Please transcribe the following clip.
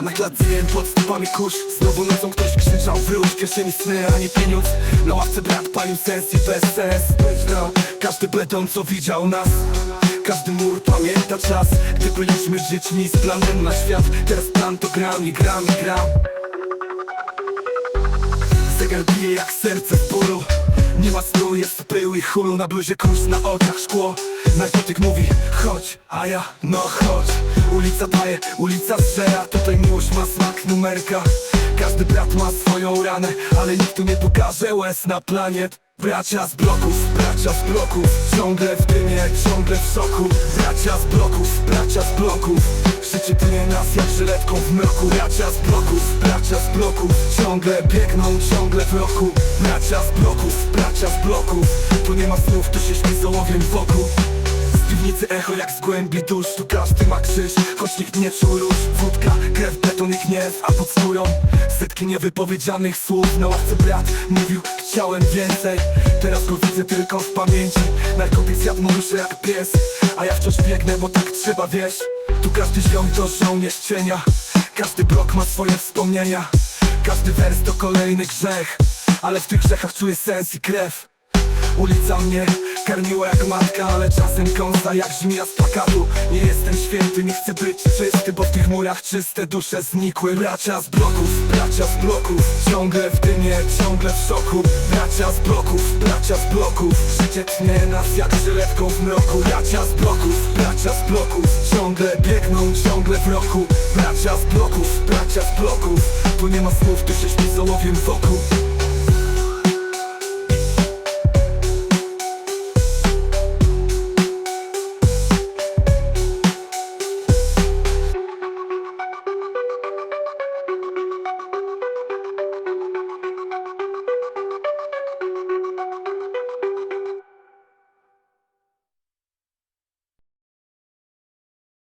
Na klatce pod stopami kurz. Znowu nocą ktoś krzyczał Wróć w kieszeni sny, a nie pieniądz. Na ławce brat palił sens i bez sens. No, Każdy beton co widział nas. Każdy mur pamięta czas. Gdy byliśmy dziećmi z planem na świat. Teraz plan to gram i gram i gram. Zegar bije jak serce w bólu. Nie ma snu, jest pył i chulu Na bluzie kurz, na oczach szkło Narkotyk mówi chodź, a ja no chodź. Ulica daje, ulica strzela Tutaj miłość ma smak numerka. Każdy brat ma swoją ranę Ale nikt tu nie pokaże łez na planet. Bracia z bloków, bracia z bloków Ciągle w dymie, ciągle w soku Bracia z bloków, bracia z bloków Życie tnie nas jak żyletką w mroku. Bracia z bloków, bracia z bloków Ciągle biegną, ciągle w roku. Bracia z bloków, bracia z bloków Tu nie ma słów, tu się śpi zołowiem wokół. z piwnicy echo jak z głębi dusz Tu każdy ma krzyż, choć nikt nie czuł róż Wódka, krew, beton i gniew A pod skórą setki niewypowiedzianych słów. Na ławce brat mówił, chciałem więcej. Teraz go widzę tylko w pamięci. Narkotyk zjadł mu duszę jak pies A ja wciąż biegnę, bo tak trzeba, wiesz. Tu każdy ziom to żołnierz cienia. Każdy blok ma swoje wspomnienia. Każdy wers to kolejny grzech. Ale w tych grzechach czuję sens i krew. Ulica mnie karmiła jak matka, ale czasem kąsa jak żmija z plakatu. Nie jestem święty, nie chcę być czysty, bo w tych murach czyste dusze znikły. Bracia z bloków, bracia z bloków, ciągle w dymie, ciągle w szoku. Bracia z bloków, bracia z bloków, życie tnie nas jak żyletką w mroku. Bracia z bloków, bracia z bloków, ciągle biegną, ciągle w roku. Bracia z bloków, bracia z bloków, tu nie ma słów, tu się śpi zołowiem wokół